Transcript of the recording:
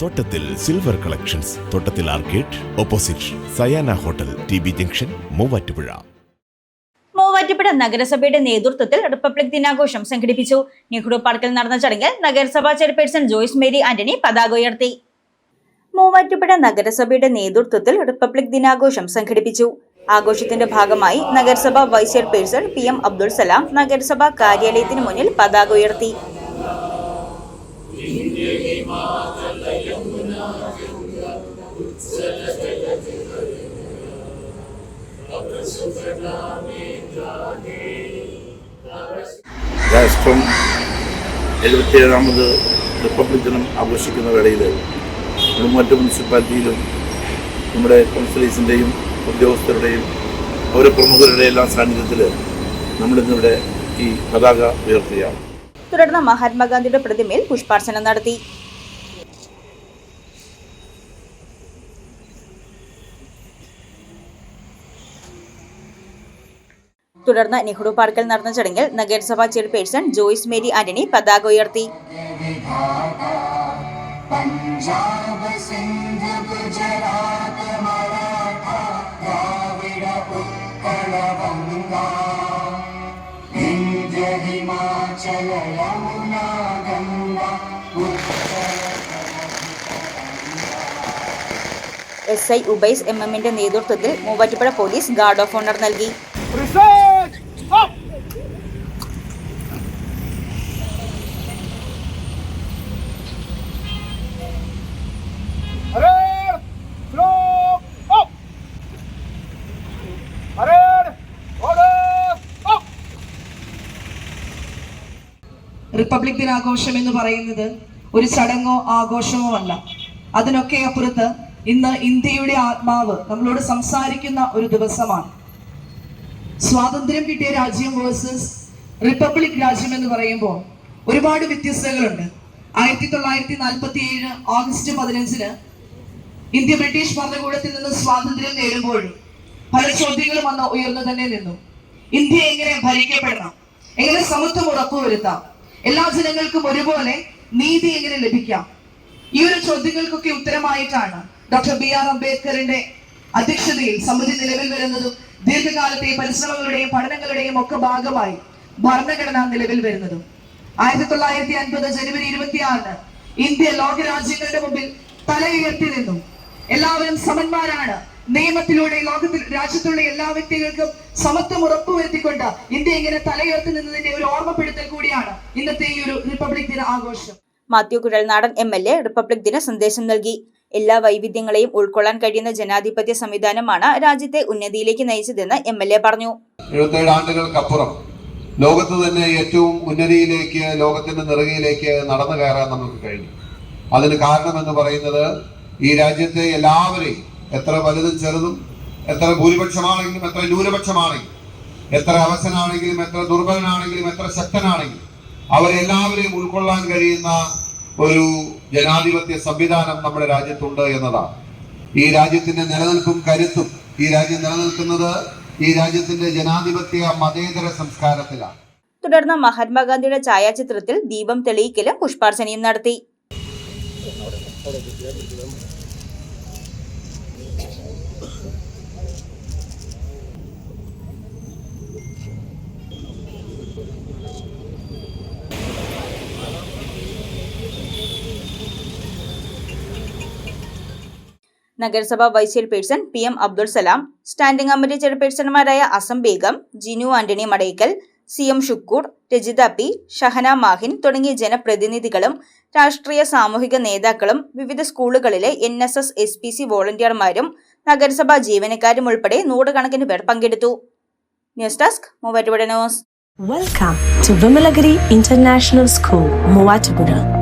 Thottathil silver collections Thottathil arcade opposite Sayana hotel T B junction Muvattupuzha. Muvattupuzha നഗരസഭയുടെ നേതൃത്വത്തിൽ republic ദിനാഘോഷം സംഘടിപ്പിച്ചു. നെഹ്റു പാർക്കിൽ നടന്ന ചടങ്ങിൽ നഗരസഭാ ചെയർപേഴ്സൺ ജോയ്സ് മേരി ആന്റണി പതാക ഉയർത്തി. മൂവാറ്റുപുഴ നഗരസഭയുടെ നേതൃത്വത്തിൽ റിപ്പബ്ലിക് ദിനാഘോഷം സംഘടിപ്പിച്ചു. ആഘോഷത്തിന്റെ ഭാഗമായി നഗരസഭ vice chairperson P M Abdul Salam നഗരസഭാ കാര്യാലയത്തിന് മുന്നിൽ പതാക ഉയർത്തി. രാഷ്ട്രം എഴുപത്തിയേഴാമത് റിപ്പബ്ലിക് ദിനം ആഘോഷിക്കുന്ന വേളയിൽ നെടുമാറ്റ മുനിസിപ്പാലിറ്റിയിലും നമ്മുടെ കൗൺസിലേഴ്സിന്റെയും ഉദ്യോഗസ്ഥരുടെയും പ്രമുഖരുടെയും എല്ലാം സാന്നിധ്യത്തിൽ നമ്മളിന്നിവിടെ ഈ പതാക ഉയർത്തുകയാണ്. തുടർന്ന് മഹാത്മാഗാന്ധിയുടെ പ്രതിമയിൽ പുഷ്പാർച്ചന നടത്തി. തുടർന്ന് നെഹ്റു പാർക്കിൽ നടന്ന ചടങ്ങിൽ നഗരസഭാ ചെയർപേഴ്സൺ ജോയിസ് മേരി ആന്റണി പതാക ഉയർത്തി. എസ് ഐ ഉബൈസ് എം എമ്മിന്റെ നേതൃത്വത്തിൽ Muvattupuzha police guard of honour നൽകി. റിപ്പബ്ലിക് ദിനാഘോഷം എന്ന് പറയുന്നത് ഒരു ചടങ്ങോ ആഘോഷമോ അല്ല. അതിനൊക്കെ അപ്പുറത്ത് ഇന്ന് ഇന്ത്യയുടെ ആത്മാവ് നമ്മളോട് സംസാരിക്കുന്ന ഒരു ദിവസമാണ്. സ്വാതന്ത്ര്യം കിട്ടിയ രാജ്യം വേഴ്സസ് റിപ്പബ്ലിക് രാജ്യം എന്ന് പറയുമ്പോൾ ഒരുപാട് വ്യത്യസ്തതകളുണ്ട് ആയിരത്തി തൊള്ളായിരത്തി നാൽപ്പത്തി ഏഴ് ഓഗസ്റ്റ് പതിനഞ്ചിന് ഇന്ത്യ ബ്രിട്ടീഷ് ഭരണകൂടത്തിൽ നിന്ന് സ്വാതന്ത്ര്യം നേടുമ്പോഴും പല ചോദ്യങ്ങളും അന്ന് ഉയർന്നു തന്നെ നിന്നു. ഇന്ത്യ എങ്ങനെ ഭരിക്കപ്പെടണം? എങ്ങനെ സമത്വം ഉറപ്പുവരുത്താം? എല്ലാ ജനങ്ങൾക്കും ഒരുപോലെ നീതി എങ്ങനെ ലഭിക്കാം? ഈ ഒരു ചോദ്യങ്ങൾക്കൊക്കെ ഉത്തരമായിട്ടാണ് ഡോക്ടർ ബി ആർ അംബേദ്കറിന്റെ അധ്യക്ഷതയിൽ സമിതി നിലവിൽ വരുന്നതും ദീർഘകാലത്തെ പരിശ്രമങ്ങളുടെയും പഠനങ്ങളുടെയും ഒക്കെ ഭാഗമായി ഭരണഘടന നിലവിൽ വരുന്നതും. ആയിരത്തി തൊള്ളായിരത്തി അൻപത് ജനുവരി ഇരുപത്തിയാറിന് ഇന്ത്യ ലോകരാജ്യങ്ങളുടെ മുമ്പിൽ തല ഉയർത്തി നിന്നു. എല്ലാവരും സമന്മാരാണ്. നിയമത്തിലൂടെ ലോകത്തിൽ രാജ്യത്തുള്ള എല്ലാ വ്യക്തികൾക്കും സമത്വം ഉറപ്പുവരുത്തിക്കൊണ്ട് ഇന്ത്യ ഇങ്ങനെ തലയുയർത്തി നിന്നതിന്റെ ഒരു ഓർമ്മപ്പെടുത്തൽ കൂടിയാണ് ഇന്നത്തെ ഈ ഒരു റിപ്പബ്ലിക് ദിന ആഘോഷം. Mathew Kuzhalnadan M L A republic ദിന സന്ദേശം നൽകി. എല്ലാ വൈവിധ്യങ്ങളെയും ഉൾക്കൊള്ളാൻ കഴിയുന്ന ജനാധിപത്യ സംവിധാനമാണ് രാജ്യത്തെ ഉന്നതിയിലേക്ക് നയിച്ചതെന്ന് എം എൽ എ പറഞ്ഞു. എഴുപത്തേഴ് ആണ്ടുകൾക്കപ്പുറം ലോകത്ത് തന്നെ ഏറ്റവും ഉന്നതിയിലേക്ക് ലോകത്തിന്റെ നിറകയിലേക്ക് നടന്നു കയറാൻ നമുക്ക് കഴിഞ്ഞു. അതിന് കാരണമെന്ന് പറയുന്നത് ഈ രാജ്യത്തെ എല്ലാവരെയും എത്ര വലുതും ചെറുതും എത്ര ഭൂരിപക്ഷമാണെങ്കിലും എത്ര ന്യൂനപക്ഷമാണെങ്കിലും എത്ര അവസനാണെങ്കിലും എത്ര ദുർബലനാണെങ്കിലും എത്ര ശക്തനാണെങ്കിലും അവരെല്ലാവരെയും ഉൾക്കൊള്ളാൻ കഴിയുന്ന ഒരു ജനാധിപത്യ സംവിധാനം നമ്മുടെ രാജ്യത്തുണ്ട് എന്നതാണ്. ഈ രാജ്യത്തിന്റെ നിലനിൽപ്പും കരുത്തും ഈ രാജ്യം നിലനിൽക്കുന്നത് ഈ രാജ്യത്തിന്റെ ജനാധിപത്യ മതേതര സംസ്കാരത്തിലാണ്. തുടർന്ന് മഹാത്മാഗാന്ധിയുടെ ഛായാചിത്രത്തിൽ ദീപം തെളിയിക്കലും പുഷ്പാർച്ചനയും നടത്തി. നഗരസഭാ vice chairperson P M Abdul Salam standing committee ചെയർപേഴ്സൺമാരായ Asam Begum Jinu Antony Madakkal C M Shukkoor Rajitha P Shahana Mahin തുടങ്ങിയ ജനപ്രതിനിധികളും രാഷ്ട്രീയ സാമൂഹിക നേതാക്കളും വിവിധ സ്കൂളുകളിലെ N S S S P C വോളണ്ടിയർമാരും നഗരസഭാ ജീവനക്കാരും ഉൾപ്പെടെ നൂറുകണക്കിന് പേർ പങ്കെടുത്തു news desk Muvattupuzha news welcome to Vimalagiri international school Muatupura.